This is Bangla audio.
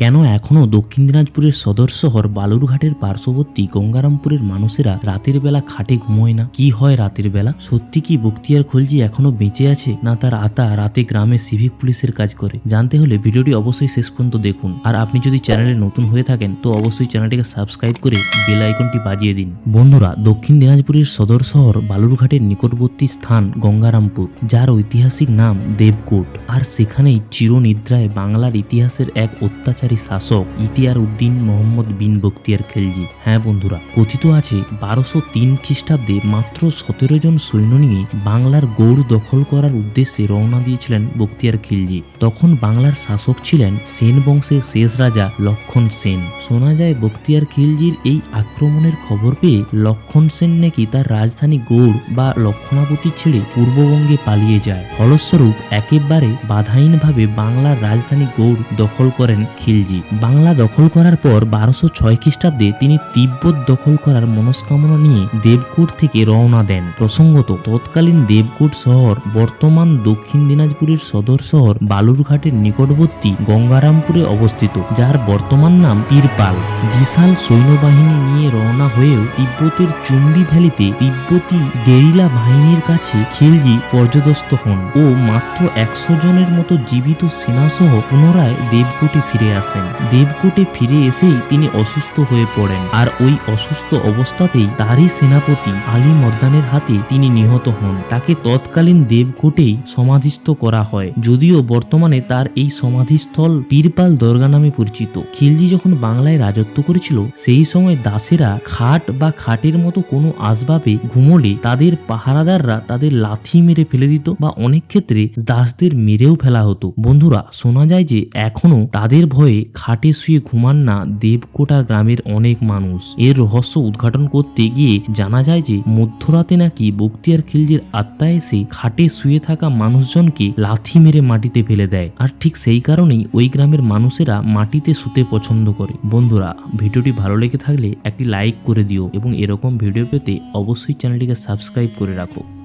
কেন এখনও দক্ষিণ দিনাজপুরের সদর শহর বালুরঘাটের পার্শ্ববর্তী গঙ্গারামপুরের মানুষেরা রাতের বেলা খাটে ঘুমোয় না? কি হয় রাতের বেলা? সত্যি কি বক্তিয়ার খলজি এখনও বেঁচে আছে? না তার আতা রাতে গ্রামে সিভিক পুলিশের কাজ করে? জানতে হলে ভিডিওটি অবশ্যই শেষ পর্যন্ত দেখুন। আর আপনি যদি চ্যানেলে নতুন হয়ে থাকেন, তো অবশ্যই চ্যানেলটিকে সাবস্ক্রাইব করে বেল আইকনটি বাজিয়ে দিন। বন্ধুরা, দক্ষিণ দিনাজপুরের সদর শহর বালুরঘাটের নিকটবর্তী স্থান গঙ্গারামপুর, যার ঐতিহাসিক নাম দেবকোট। আর সেখানেই চিরনিদ্রায় বাংলার ইতিহাসের এক অত্যাচারী শাসক ইতিয়ার উদ্দিন মোহাম্মদ বিন বক্তিয়ার খেলজি। হ্যাঁ বন্ধুরা, কথিত আছে, বারোশো তিন খ্রিস্টাব্দে মাত্র সতেরো জন সৈন্য নিয়ে বাংলার গৌড় দখল করার উদ্দেশ্যে রওনা দিয়েছিলেন বক্তিয়ার খিলজি। তখন বাংলার শাসক ছিলেন সেন বংশের শেষ রাজা লক্ষণ সেন। শোনা যায় বক্তিয়ার খিলজির এই আক্রমণের খবর পেয়ে লক্ষণ সেন নাকি তার রাজধানী গৌড় বা লক্ষণাবতী ছেড়ে পূর্ববঙ্গে পালিয়ে যায়। ফলস্বরূপ, একেবারে বাধাহীনভাবে বাংলার রাজধানী গৌড় দখল করেন খিলজি। বাংলা দখল করার পর বারোশো ছয় খ্রিস্টাব্দে তিনি তিব্বত দখল করার মনস্কামনা নিয়ে দেবকোট থেকে রওনা দেন। প্রসঙ্গত, তৎকালীন দেবকোট শহর, বর্তমান দক্ষিণ দিনাজপুরের সদর শহর বালুরঘাটের নিকটবর্তী গঙ্গারামপুরে অবস্থিত, যার বর্তমান নাম পীরপাল। বিশাল সৈন্যবাহিনী নিয়ে রওনা হয়েও তিব্বতের চুম্বি ভ্যালিতে তিব্বতী গেরিলা বাহিনীর কাছে খিলজি পর্যদস্ত হন ও মাত্র একশো জনের মতো জীবিত সেনাসহ পুনরায় দেবকোটে ফিরে আসেন। দেবকোটে ফিরে এসেই তিনি অসুস্থ হয়ে পড়েন আর ওই অসুস্থ অবস্থাতেই তারই সেনাপতি আলী মর্দানের হাতে তিনি নিহত হন। তাকে তৎকালীন দেবকোটেই সমাধিস্থ করা হয়। যদিও বর্তমানে তার এই সমাধিস্থল পীরপাল দরগা নামে পরিচিত। খিলজি যখন বাংলায় রাজত্ব করেছিল, সেই সময় দাসেরা খাট বা খাটের মতো কোনো আসবাবে ঘুমোলে তাদের পাহারাদাররা তাদের লাথি মেরে ফেলে দিত বা অনেক ক্ষেত্রে দাসদের মেরেও ফেলা হতো। বন্ধুরা, শোনা যায় যে এখনও তাদের ভয়ে খাটে শুয়ে ঘুমান না দেবকোটা গ্রামের অনেক মানুষ। এর রহস্য উদ্ঘাটন করতে গিয়ে জানা যায় যে মধ্যরাতে নাকি বক্তিয়ার খিলজির আত্মা এসে খাটে শুয়ে থাকা মানুষজনকে লাথি মেরে মাটিতে ফেলে দেয়। আর ঠিক সেই কারণেই ওই গ্রামের মানুষেরা মাটিতে শুতে পছন্দ করে। বন্ধুরা, ভিডিওটি ভালো লেগে থাকলে একটি লাইক করে দিও এবং এরকম ভিডিও পেতে অবশ্যই চ্যানেলটিকে সাবস্ক্রাইব করে রাখো।